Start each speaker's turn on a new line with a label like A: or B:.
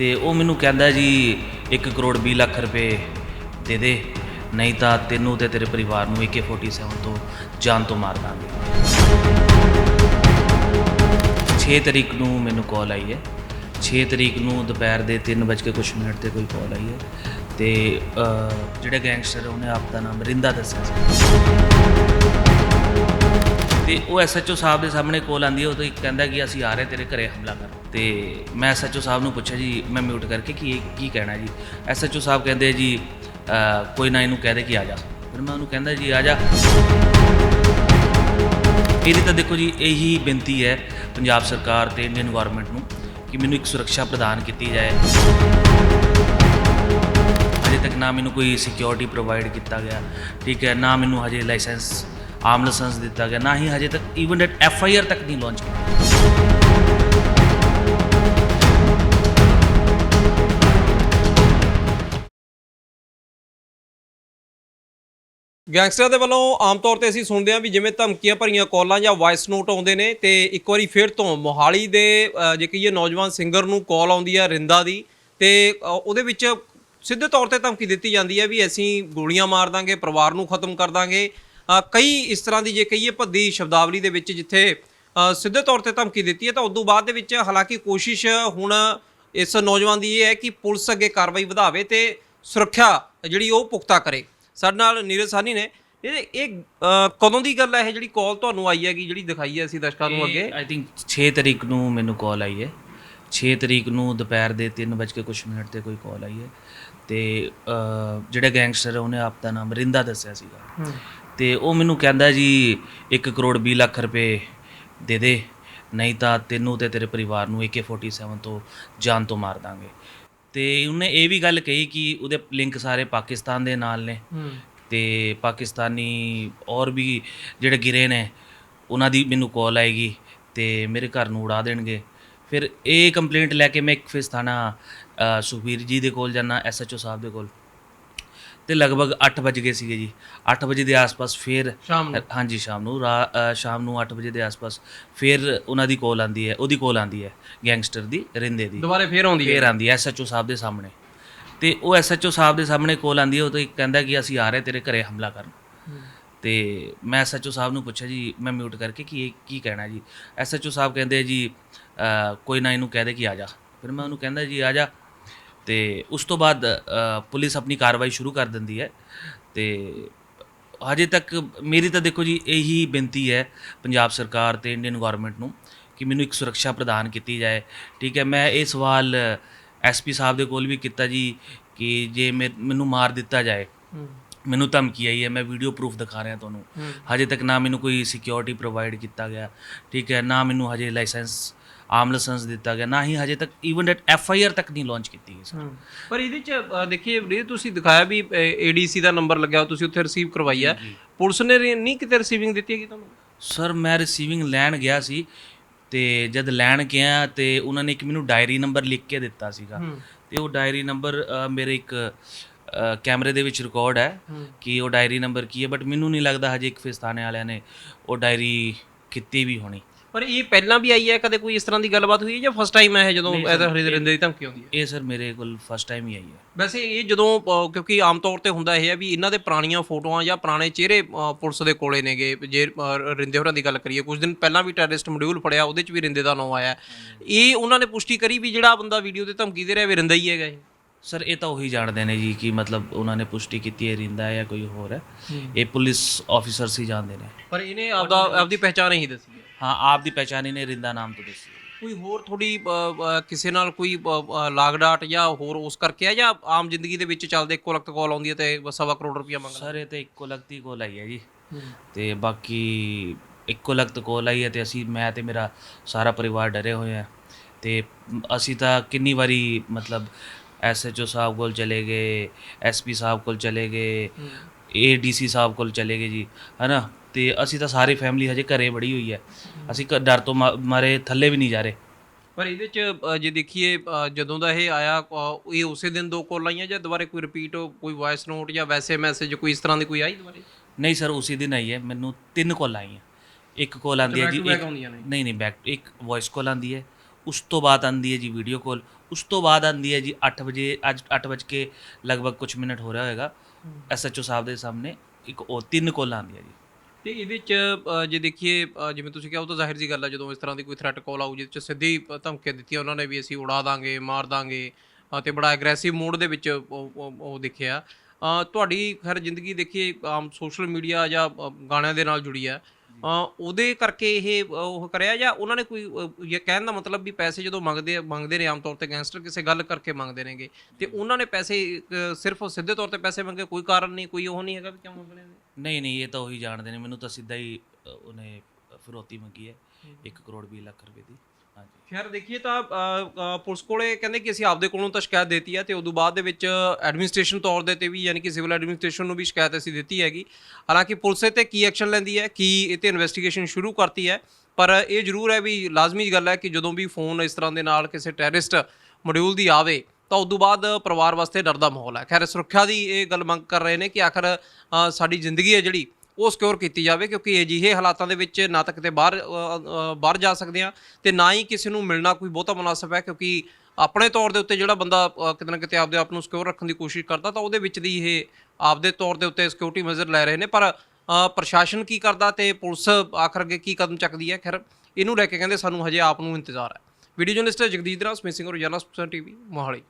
A: ਤੇ ਉਹ ਮੈਨੂੰ ਕਹਿੰਦਾ ਜੀ 1 ਕਰੋੜ 20 ਲੱਖ ਰੁਪਏ ਦੇ ਦੇ, ਨਹੀਂ ਤਾਂ ਤੈਨੂੰ ਤੇ ਤੇਰੇ ਪਰਿਵਾਰ ਨੂੰ AK47 ਤੋਂ ਜਾਨ ਤੋਂ ਮਾਰ ਦਾਂਗੇ। 6 ਤਰੀਕ ਨੂੰ ਮੈਨੂੰ ਕਾਲ ਆਈ ਹੈ। 6 ਤਰੀਕ ਨੂੰ ਦੁਪਹਿਰ ਦੇ 3:00 ਕੁਛ ਮਿੰਟ ਤੇ ਕੋਈ ਕਾਲ ਆਈ ਹੈ। ਤੇ ਜਿਹੜੇ ਗੈਂਗਸਟਰ ਉਹਨੇ ਆਪ ਦਾ ਨਾਮ ਰਿੰਦਾ ਦੱਸਿਆ ਸੀ। ਤੇ ਉਹ ਐਸਐਚਓ ਸਾਹਿਬ ਦੇ ਸਾਹਮਣੇ ਕੋਲ ਆਂਦੀ ਹੈ, ਉਹ ਤੇ ਕਹਿੰਦਾ ਕਿ ਅਸੀਂ ਆ ਰਹੇ ਤੇਰੇ ਘਰੇ ਹਮਲਾ ਕਰਨ। ਤੇ ਮੈਂ ਐਸਐਚਓ ਸਾਹਿਬ ਨੂੰ ਪੁੱਛਿਆ ਜੀ, ਮੈਂ ਮਿਊਟ ਕਰਕੇ ਕਿ ਇਹ ਕੀ ਕਹਿਣਾ ਜੀ? ਐਸਐਚਓ ਸਾਹਿਬ ਕਹਿੰਦੇ ਜੀ ਕੋਈ ਨਾ ਇਹਨੂੰ ਕਹਿ ਦੇ ਕਿ ਆ ਜਾ। ਫਿਰ ਮੈਂ ਉਹਨੂੰ ਕਹਿੰਦਾ ਜੀ, ਆ ਜਾ। ਇਹਦੀ ਤਾਂ ਦੇਖੋ ਜੀ, ਇਹੀ ਬੇਨਤੀ ਹੈ ਪੰਜਾਬ ਸਰਕਾਰ ਤੇ ਇੰਡੀਅਨ ਗਵਰਨਮੈਂਟ ਨੂੰ ਕਿ ਮੈਨੂੰ ਇੱਕ ਸੁਰੱਖਿਆ ਪ੍ਰਦਾਨ ਕੀਤੀ ਜਾਏ। ਹਜੇ ਤੱਕ ਨਾ ਮੈਨੂੰ ਕੋਈ ਸਿਕਿਉਰਿਟੀ ਪ੍ਰੋਵਾਈਡ ਕੀਤਾ ਗਿਆ, ਠੀਕ ਹੈ, ਨਾ ਮੈਨੂੰ ਹਜੇ ਲਾਇਸੈਂਸ ਆਮ ਲਾਇਸੈਂਸ ਦਿੱਤਾ ਗਿਆ, ਨਾ ਹੀ ਹਜੇ ਤੱਕ even at F I R ਤੱਕ ਨਹੀਂ ਲਾਂਚ ਕੀਤਾ।
B: ਗੈਂਗਸਟਰਾਂ ਦੇ ਵੱਲੋਂ ਆਮ ਤੌਰ ਤੇ ਅਸੀਂ ਸੁਣਦੇ ਹਾਂ ਵੀ ਜਿਵੇਂ ਧਮਕੀਆਂ ਭਰੀਆਂ ਕਾਲਾਂ ਜਾਂ ਵਾਇਸ ਨੋਟ ਆਉਂਦੇ ਨੇ, ਤੇ ਇੱਕ ਵਾਰੀ ਫਿਰ ਤੋਂ ਮੋਹਾਲੀ ਦੇ ਜੇ ਕਹੀਏ ਨੌਜਵਾਨ ਸਿੰਗਰ ਨੂੰ ਕਾਲ ਆਉਂਦੀ ਹੈ ਰਿੰਦਾ ਦੀ, ਤੇ ਉਹਦੇ ਵਿੱਚ ਸਿੱਧੇ ਤੌਰ ਤੇ ਧਮਕੀ ਦਿੱਤੀ ਜਾਂਦੀ ਹੈ ਵੀ ਅਸੀਂ ਗੋਲੀਆਂ ਮਾਰ ਦਾਂਗੇ, ਪਰਿਵਾਰ ਨੂੰ ਖਤਮ ਕਰ ਦਾਂਗੇ। ਕਈ ਇਸ ਤਰ੍ਹਾਂ ਦੀ ਜੇ ਕਹੀਏ ਭੱਦੀ ਸ਼ਬਦਾਵਲੀ ਦੇ ਵਿੱਚ ਜਿੱਥੇ ਸਿੱਧੇ ਤੌਰ ਤੇ ਧਮਕੀ ਦਿੱਤੀ ਹੈ ਤਾਂ ਉਦੋਂ ਬਾਅਦ ਦੇ ਵਿੱਚ ਹਾਲਾਂਕਿ ਕੋਸ਼ਿਸ਼ ਹੁਣ ਇਸ ਨੌਜਵਾਨ ਦੀ ਇਹ ਹੈ ਕਿ ਪੁਲਿਸ ਅੱਗੇ ਕਾਰਵਾਈ ਵਧਾਵੇ ਤੇ ਸੁਰੱਖਿਆ ਜਿਹੜੀ ਉਹ ਪੁਖਤਾ ਕਰੇ। ਸਾਡੇ ਨਾਲ ਨੀਰਜ ਸਾਨੀ ਨੇ। ਇਹ ਇਹ ਕਦੋਂ ਦੀ ਗੱਲ ਹੈ ਇਹ ਜਿਹੜੀ ਕਾਲ ਤੁਹਾਨੂੰ ਆਈ ਹੈਗੀ ਜਿਹੜੀ ਦਿਖਾਈ ਹੈ ਅਸੀਂ ਦਰਸ਼ਕਾਂ ਨੂੰ ਅੱਗੇ?
A: ਆਈ ਥਿੰਕ 6 ਤਰੀਕ ਨੂੰ ਮੈਨੂੰ ਕਾਲ ਆਈ ਹੈ। 6 ਤਰੀਕ ਨੂੰ ਦੁਪਹਿਰ ਦੇ 3:00 ਕੁਛ ਮਿੰਟ ਤੇ ਕੋਈ ਕਾਲ ਆਈ ਹੈ। ਤੇ ਜਿਹੜੇ ਗੈਂਗਸਟਰ ਉਹਨੇ ਆਪ ਦਾ ਨਾਮ ਰਿੰਦਾ ਦੱਸਿਆ ਸੀਗਾ। ਤੇ ਉਹ ਮੈਨੂੰ ਕਹਿੰਦਾ ਜੀ 1 ਕਰੋੜ 20 ਲੱਖ ਰੁਪਏ ਦੇ ਦੇ ਨਹੀਂ ਤਾਂ ਤੈਨੂੰ ਤੇ ਤੇਰੇ ਪਰਿਵਾਰ ਨੂੰ AK47 ਤੋਂ ਜਾਨ ਤੋਂ ਮਾਰ ਦਾਂਗੇ। ਤੇ ਉਹਨੇ ਇਹ ਵੀ ਗੱਲ ਕਹੀ ਕਿ ਉਹਦੇ ਲਿੰਕ ਸਾਰੇ ਪਾਕਿਸਤਾਨ ਦੇ ਨਾਲ ਨੇ। ਤੇ ਪਾਕਿਸਤਾਨੀ ਔਰ ਵੀ ਜਿਹੜੇ ਗਿਰੇ ਨੇ ਉਹਨਾਂ ਦੀ ਮੈਨੂੰ ਕਾਲ ਆਏਗੀ ਤੇ ਮੇਰੇ ਘਰ ਨੂੰ ਉਡਾ ਦੇਣਗੇ। ਫਿਰ ਇਹ ਕੰਪਲੇਂਟ ਲੈ ਕੇ ਮੈਂ ਇੱਕ ਫਿਸ ਥਾਣਾ ਅ, ਸੁਖਬੀਰ ਜੀ ਦੇ ਕੋਲ ਜਾਣਾ ਐਸਐਚਓ ਸਾਹਿਬ ਦੇ ਕੋਲ। ਤੇ ਲਗਭਗ 8 ਵਜ ਗਏ ਸੀਗੇ ਜੀ। 8 ਵਜੇ ਦੇ ਆਸ-ਪਾਸ ਫਿਰ ਹਾਂਜੀ ਸ਼ਾਮ ਨੂੰ। ਸ਼ਾਮ ਨੂੰ 8 ਵਜੇ ਦੇ ਆਸ-ਪਾਸ ਫਿਰ ਉਹਨਾਂ ਦੀ ਕਾਲ ਆਂਦੀ ਹੈ ਉਹਦੀ ਕਾਲ ਆਂਦੀ ਹੈ ਗੈਂਗਸਟਰ ਦੀ ਰਿੰਦੇ ਦੀ।
B: ਦੁਬਾਰੇ ਫੇਰ ਆਉਂਦੀ ਹੈ?
A: ਫੇਰ ਆਂਦੀ ਹੈ ਐਸਐਚਓ ਸਾਹਿਬ ਦੇ ਸਾਹਮਣੇ। ਤੇ ਉਹ ਐਸਐਚਓ ਸਾਹਿਬ ਦੇ ਸਾਹਮਣੇ ਕੋਲ ਆਂਦੀ ਹੈ ਉਹ ਤੇ ਕਹਿੰਦਾ ਕਿ ਅਸੀਂ ਆ ਰਹੇ ਤੇਰੇ ਘਰੇ ਹਮਲਾ ਕਰਨ। ਤੇ ਮੈਂ ਐਸਐਚਓ ਸਾਹਿਬ ਨੂੰ ਪੁੱਛਿਆ ਜੀ ਮੈਂ ਮਿਊਟ ਕਰਕੇ ਕਿ ਇਹ ਕੀ ਕਹਿਣਾ ਜੀ। ਐਸਐਚਓ ਸਾਹਿਬ ਕਹਿੰਦੇ ਜੀ ਕੋਈ ਨਾ ਇਹਨੂੰ ਕਹਦੇ ਕਿ ਆ ਜਾ। ਫਿਰ ਮੈਂ ਉਹਨੂੰ ਕਹਿੰਦਾ ਜੀ ਆ ਜਾ। ਤੇ ਉਸ ਤੋਂ ਬਾਅਦ ਪੁਲਿਸ ਆਪਣੀ ਕਾਰਵਾਈ ਸ਼ੁਰੂ ਕਰ ਦਿੰਦੀ ਹੈ ਤੇ ਹਜੇ ਤੱਕ ਮੇਰੀ ਤਾਂ ਦੇਖੋ ਜੀ ਇਹੀ ਬੇਨਤੀ ਹੈ ਪੰਜਾਬ ਸਰਕਾਰ ਤੇ ਇੰਡੀਅਨ ਗਵਰਨਮੈਂਟ ਨੂੰ ਕਿ ਮੈਨੂੰ ਇੱਕ ਸੁਰੱਖਿਆ ਪ੍ਰਦਾਨ ਕੀਤੀ ਜਾਏ। ਠੀਕ ਹੈ ਮੈਂ ਇਹ ਸਵਾਲ ਐਸਪੀ ਸਾਹਿਬ ਦੇ ਕੋਲ ਵੀ ਕੀਤਾ ਜੀ ਕਿ ਜੇ ਮੈਨੂੰ ਮਾਰ ਦਿੱਤਾ ਜਾਏ। ਮੈਨੂੰ ਧਮਕੀ ਆਈ ਹੈ ਮੈਂ ਵੀਡੀਓ ਪ੍ਰੂਫ ਦਿਖਾ ਰਿਹਾ ਤੁਹਾਨੂੰ। ਹਜੇ ਤੱਕ ਨਾ ਮੈਨੂੰ ਕੋਈ ਸਿਕਿਉਰਿਟੀ ਪ੍ਰੋਵਾਈਡ ਕੀਤਾ ਗਿਆ। ਠੀਕ ਹੈ ਨਾ ਮੈਨੂੰ ਹਜੇ ਲਾਇਸੈਂਸ ਆਮ ਲਾਇਸੈਂਸ ਦਿੱਤਾ ਗਿਆ ਨਾ ਹੀ ਹਜੇ ਤੱਕ even at F I R ਤੱਕ ਨਹੀਂ ਲਾਂਚ ਕੀਤੀ ਗਈ ਸਰ।
B: ਪਰ ਇਹਦੇ ਚ ਦੇਖੀਏ ਵੀਰੇ ਤੁਸੀਂ ਦਿਖਾਇਆ ਵੀ ਏਡੀਸੀ ਦਾ ਨੰਬਰ ਲੱਗਿਆ ਤੁਸੀਂ ਉੱਥੇ ਰਿਸੀਵ ਕਰਵਾਈ ਹੈ ਪੁਲਿਸ ਨੇ ਨਹੀਂ ਕਿਤੇ ਰਿਸੀਵਿੰਗ ਦਿੱਤੀ ਹੈਗੀ ਤੁਹਾਨੂੰ?
A: ਸਰ ਮੈਂ ਰਿਸੀਵਿੰਗ ਲੈਣ ਗਿਆ ਸੀ ਤੇ ਜਦ ਲੈਣ ਗਿਆ ਤੇ ਉਹਨਾਂ ਨੇ ਇੱਕ ਮੈਨੂੰ ਡਾਇਰੀ ਨੰਬਰ ਲਿਖ ਕੇ ਦਿੱਤਾ ਸੀਗਾ। ਤੇ ਉਹ ਡਾਇਰੀ ਨੰਬਰ ਮੇਰੇ ਇੱਕ ਕੈਮਰੇ ਦੇ ਵਿੱਚ ਰਿਕਾਰਡ ਹੈ ਕਿ ਉਹ ਡਾਇਰੀ ਨੰਬਰ ਕੀ ਹੈ ਬਟ ਮੈਨੂੰ ਨਹੀਂ ਲੱਗਦਾ ਹਜੇ ਇੱਕ ਫਿਸਤਾਨੇ ਵਾਲਿਆਂ ਨੇ ਉਹ ਡਾਇਰੀ ਕੀਤੀ ਵੀ ਹੋਣੀ।
B: ਪਰ ਇਹ ਪਹਿਲਾਂ ਵੀ ਆਈ ਹੈ ਕਦੇ ਕੋਈ ਇਸ ਤਰ੍ਹਾਂ ਦੀ ਗੱਲਬਾਤ ਹੋਈ ਹੈ ਜਾਂ ਫਸਟ ਟਾਈਮ ਹੈ ਇਹ ਜਦੋਂ ਇਹਦਾ ਹਰਿੰਦ ਰਿੰਦੇ ਦੀ ਧਮਕੀ ਆਉਂਦੀ ਹੈ?
A: ਇਹ ਸਰ ਮੇਰੇ ਕੋਲ ਫਸਟ ਟਾਈਮ ਹੀ ਆਈ ਹੈ।
B: ਵੈਸੇ ਇਹ ਜਦੋਂ ਅ, ਕਿਉਂਕਿ ਆਮ ਤੌਰ ਤੇ ਹੁੰਦਾ ਇਹ ਹੈ ਵੀ ਇਹਨਾਂ ਦੇ ਪੁਰਾਣੀਆਂ ਫੋਟੋਆਂ ਜਾਂ ਪੁਰਾਣੇ ਚਿਹਰੇ ਅ, ਪੁਲਿਸ ਦੇ ਕੋਲੇ ਨੇਗੇ। ਜੇ ਅ, ਰਿੰਦੇ ਹੋਰਾਂ ਦੀ ਗੱਲ ਕਰੀਏ ਕੁਝ ਦਿਨ ਪਹਿਲਾਂ ਵੀ ਟੈਰਰਿਸਟ ਮੋਡਿਊਲ ਫੜਿਆ ਉਹਦੇ ਚ ਵੀ ਰਿੰਦੇ ਦਾ ਨਾਮ ਆਇਆ। ਇਹ ਉਹਨਾਂ ਨੇ ਪੁਸ਼ਟੀ ਕਰੀ ਵੀ ਜਿਹੜਾ ਬੰਦਾ ਵੀਡੀਓ ਤੇ ਧਮਕੀ ਦੇ ਰਿਹਾ ਵੀ ਰਿੰਦਾ ਹੀ ਹੈਗਾ ਇਹ।
A: ਸਰ ਇਹ ਤਾਂ ਉਹੀ ਜਾਣਦੇ ਨੇ ਜੀ ਕਿ ਮਤਲਬ ਉਹਨਾਂ ਨੇ ਪੁਸ਼ਟੀ ਕੀਤੀ ਹੈ ਰਿੰਦਾ ਹੈ ਜਾਂ ਕੋਈ ਹੋਰ ਹੈ। ਇਹ ਪੁਲਿਸ ਆਫੀਸਰਸ ਹੀ ਜਾਣਦੇ ਨੇ।
B: ਪਰ ਇਹਨੇ ਆਪਦਾ ਆਪਦੀ ਪਹਿਚਾਣ ਨਹੀਂ ਦੱਸੀ ਹੈ
A: ਆਪ ਦੀ ਪਹਿਚਾਣ ਇਹਨੇ ਰਿੰਦਾ ਨਾਮ ਤੋਂ ਦੱਸੀ।
B: ਕੋਈ ਹੋਰ ਥੋੜੀ ਕਿਸੇ ਨਾਲ ਕੋਈ ਲਾਗ ਡਾਟ ਜਾਂ ਹੋਰ ਉਸ ਕਰਕੇ ਆ ਜਾਂ ਆਮ ਜ਼ਿੰਦਗੀ ਦੇ ਵਿੱਚ ਚੱਲਦੇ ਇੱਕੋ ਲਖਤ ਕਾਲ ਆਉਂਦੀ ਹੈ ਤੇ ਸਵਾ ਕਰੋੜ ਰੁਪਇਆ ਮੰਗਦਾ?
A: ਸਰ ਇਹ ਤੇ ਇੱਕੋ ਲਗਤੀ ਕੋਲ ਆਈ ਹੈ ਜੀ। ਤੇ ਬਾਕੀ ਇੱਕੋ ਲਗਤ ਕੋਲ ਆਈ ਹੈ ਤੇ ਅਸੀਂ ਮੈਂ ਤੇ ਮੇਰਾ ਸਾਰਾ ਪਰਿਵਾਰ ਡਰੇ ਹੋਏ ਆ ਤੇ ਅਸੀਂ ਤਾਂ ਕਿੰਨੀ ਵਾਰੀ ਮਤਲਬ ਐਸਐਚਓ ਸਾਹਿਬ ਕੋਲ ਚਲੇ ਗਏ ਐਸਪੀ ਸਾਹਿਬ ਕੋਲ ਚਲੇ ਗਏ। ਏਡੀਸੀ ਸਾਹਿਬ ਕੋਲ ਚਲੇ ਗਏ ਜੀ ਹਨਾ? ਤੇ ਅਸੀਂ ਤਾਂ ਸਾਰੀ ਫੈਮਿਲੀ ਹਜੇ ਘਰੇ ਬੜੀ ਹੋਈ ਹੈ। ਅਸੀਂ ਘ- ਡਰ ਤੋਂ ਮਾ- ਮਾਰੇ ਥੱਲੇ ਵੀ ਨਹੀਂ ਜਾ ਰਹੇ।
B: ਪਰ ਇਹਦੇ ਚ ਅ, ਜੇ ਦੇਖੀਏ ਅ, ਜਦੋਂ ਦਾ ਇਹ ਆਇਆ ਅ, ਇਹ ਉਸੇ ਦਿਨ ਦੋ ਕਾਲ ਆਈਆਂ ਜਾਂ ਦੁਬਾਰੇ ਕੋਈ ਰਿਪੀਟ ਕੋਈ ਵਾਇਸ ਨੋਟ ਜਾਂ ਵੈਸੇ ਮੈਸੇਜ ਕੋਈ ਇਸ ਤਰ੍ਹਾਂ ਦੀ ਕੋਈ ਆਈ ਦੁਬਾਰੇ?
A: ਨਹੀਂ ਸਰ ਉਸੇ ਦਿਨ ਆਈ ਹੈ। ਮੈਨੂੰ ਤਿੰਨ ਕਾਲ ਆਈਆਂ। ਇੱਕ ਕਾਲ ਆਂਦੀ ਹੈ ਜੀ ਇੱਕ
B: ਆਉਂਦੀਆਂ ਨੇ।
A: ਨਹੀਂ ਨਹੀਂ ਬੈਕ ਇੱਕ ਵੌਇਸ ਕਾਲ ਆਂਦੀ ਹੈ। ਉਸ ਤੋਂ ਬਾਅਦ ਆਂਦੀ ਹੈ ਜੀ ਵੀਡੀਓ ਕਾਲ ਉਸ ਤੋਂ ਬਾਅਦ ਆਂਦੀ ਹੈ ਜੀ 8 ਵਜੇ ਅੱਜ 8 ਵਜੇ ਕੇ ਲਗਭਗ ਕੁਝ ਮਿੰਟ ਹੋ ਰਿਹਾ ਹੋਏਗਾ। ਐਸਐਚਓ ਸਾਹਿਬ ਦੇ ਸਾਹਮਣੇ ਇੱਕ ਉਹ ਤਿੰਨ ਕੋਲਾਂ ਆਉਂਦੀਆਂ ਜੀ।
B: ਤੇ ਇਹਦੇ ਚ ਅ, ਜੇ ਦੇਖੀਏ ਅ, ਜਿਵੇਂ ਤੁਸੀਂ ਕਿਹਾ ਉਹ ਤਾਂ ਜ਼ਾਹਿਰ ਜੀ ਗੱਲ ਹੈ ਜਦੋਂ ਇਸ ਤਰ੍ਹਾਂ ਦੀ ਕੋਈ ਥ੍ਰੈਟ ਕਾਲ ਆਊ ਜਿਹਦੇ ਚ ਸਿੱਧੀ ਅ, ਧਮਕੀਆਂ ਦਿੱਤੀਆਂ ਉਹਨਾਂ ਨੇ ਵੀ ਅਸੀਂ ਉਡਾ ਦਾਂਗੇ ਮਾਰ ਦਾਂਗੇ ਅ, ਤੇ ਬੜਾ ਐਗਰੈਸਿਵ ਮੋਡ ਦੇ ਵਿੱਚ ਉਹ ਉਹ- ਉਹ ਦਿਖਿਆ। ਅ, ਤੁਹਾਡੀ ਖੈਰ ਜ਼ਿੰਦਗੀ ਦੇਖੀਏ ਆਮ ਸੋਸ਼ਲ ਮੀਡੀਆ ਜਾਂ ਅ, ਗਾਣਿਆਂ ਦੇ ਨਾਲ ਜੁੜੀ ਹੈ ਉਹਦੇ ਕਰਕੇ ਇਹ ਉਹ ਕਰਿਆ ਜਾਂ ਉਹਨਾਂ ਨੇ ਕੋਈ ਇਹ ਕਹਿਣ ਦਾ ਮਤਲਬ ਵੀ ਪੈਸੇ ਜਦੋਂ ਮੰਗਦੇ ਮੰਗਦੇ ਨੇ ਆਮ ਤੌਰ ਤੇ ਗੈਂਗਸਟਰ ਕਿਸੇ ਗੱਲ ਕਰਕੇ ਮੰਗਦੇ ਨੇਗੇ ਤੇ ਉਹਨਾਂ ਨੇ ਪੈਸੇ ਸਿਰਫ ਸਿੱਧੇ ਤੌਰ ਤੇ ਪੈਸੇ ਮੰਗੇ ਕੋਈ ਕਾਰਨ ਨਹੀਂ ਕੋਈ ਉਹ ਨਹੀਂ ਹੈਗਾ ਵੀ ਕਿਉਂ ਮੰਗਣੇ ਨੇ?
A: ਨਹੀਂ ਨਹੀਂ ਇਹ ਤਾਂ ਉਹੀ ਜਾਣਦੇ ਨੇ ਮੈਨੂੰ ਤਾਂ ਸਿੱਧਾ ਹੀ ਉਹਨੇ ਫਿਰੌਤੀ ਮੰਗੀ ਹੈ 1 ਕਰੋੜ 20 ਲੱਖ ਰੁਪਏ ਦੀ।
B: ਖੈਰ ਦੇਖੀਏ ਤਾਂ ਅ, ਅ, ਪੁਲਿਸ ਕੋਲੇ ਕਹਿੰਦੇ ਕਿ ਅਸੀਂ ਆਪਦੇ ਕੋਲੋਂ ਤਾਂ ਸ਼ਿਕਾਇਤ ਦਿੱਤੀ ਹੈ ਤੇ ਉਦੋਂ ਬਾਅਦ ਦੇ ਵਿੱਚ ਐਡਮਿਨਿਸਟ੍ਰੇਸ਼ਨ ਤੌਰ ਦੇ ਤੇ ਵੀ ਯਾਨੀ ਕਿ ਸਿਵਲ ਐਡਮਿਨਿਸਟ੍ਰੇਸ਼ਨ ਨੂੰ ਵੀ ਸ਼ਿਕਾਇਤ ਅਸੀਂ ਦਿੱਤੀ ਹੈਗੀ। ਹਾਲਾਂਕਿ ਪੁਲਿਸ ਇਹ ਤੇ ਕੀ ਐਕਸ਼ਨ ਲੈਂਦੀ ਹੈ ਕੀ ਇਹ ਤੇ ਇਨਵੈਸਟੀਗੇਸ਼ਨ ਸ਼ੁਰੂ ਕਰਤੀ ਹੈ ਪਰ ਇਹ ਜ਼ਰੂਰ ਹੈ ਵੀ ਲਾਜ਼ਮੀ ਗੱਲ ਹੈ ਕਿ ਜਦੋਂ ਵੀ ਫੋਨ ਇਸ ਤਰ੍ਹਾਂ ਦੇ ਨਾਲ ਕਿਸੇ ਟੈਰਰਿਸਟ ਮੋਡਿਊਲ ਦੀ ਆਵੇ ਤਾਂ ਉਦੋਂ ਬਾਅਦ ਪਰਿਵਾਰ ਵਾਸਤੇ ਡਰ ਦਾ ਮਾਹੌਲ ਹੈ। ਖੈਰ ਸੁਰੱਖਿਆ ਦੀ ਇਹ ਗੱਲ ਮੰਗ ਕਰ ਰਹੇ ਨੇ ਕਿ ਆਖਰ ਸਾਡੀ ਜ਼ਿੰਦਗੀ ਹੈ ਜਿਹੜੀ ਉਹ ਸਿਕਿਉਰ ਕੀਤੀ ਜਾਵੇ ਕਿਉਂਕਿ ਅਜਿਹੇ ਹਾਲਾਤਾਂ ਦੇ ਵਿੱਚ ਨਾ ਤਾਂ ਕਿਤੇ ਬਾਹਰ ਬਾਹਰ ਜਾ ਸਕਦੇ ਆ ਤੇ ਨਾ ਹੀ ਕਿਸੇ ਨੂੰ ਮਿਲਣਾ ਕੋਈ ਬਹੁਤਾ ਮੁਨਾਸਬ ਹੈ ਕਿਉਂਕਿ ਆਪਣੇ ਤੌਰ ਦੇ ਉੱਤੇ ਜਿਹੜਾ ਬੰਦਾ ਕਿਤੇ ਨਾ ਕਿਤੇ ਆਪਦੇ ਆਪ ਨੂੰ ਸਿਕਿਉਰ ਰੱਖਣ ਦੀ ਕੋਸ਼ਿਸ਼ ਕਰਦਾ ਤਾਂ ਉਹਦੇ ਵਿੱਚ ਦੀ ਇਹ ਆਪਦੇ ਤੌਰ ਦੇ ਉੱਤੇ ਸਿਕਿਉਰਿਟੀ ਮੈਜ਼ਰ ਲੈ ਰਹੇ ਨੇ। ਪਰ ਪ੍ਰਸ਼ਾਸਨ ਕੀ ਕਰਦਾ ਤੇ ਪੁਲਿਸ ਆਖਰ ਅੱਗੇ ਕੀ ਕਦਮ ਚੱਕਦੀ ਹੈ? ਖੈਰ, ਇਹਨੂੰ ਲੈ ਕੇ ਕਹਿੰਦੇ ਸਾਨੂੰ ਹਜੇ ਆਪ ਨੂੰ ਇੰਤਜ਼ਾਰ ਹੈ। ਵੀਡੀਓ ਜਰਨਲਿਸਟ ਜਗਦੀਸ਼ ਦਾਸ ਮਿਸਿੰਗ ਰੋਜ਼ਾਨਾ ਸਪੋਕਸਨ ਟੀਵੀ, ਮੋਹਾਲੀ।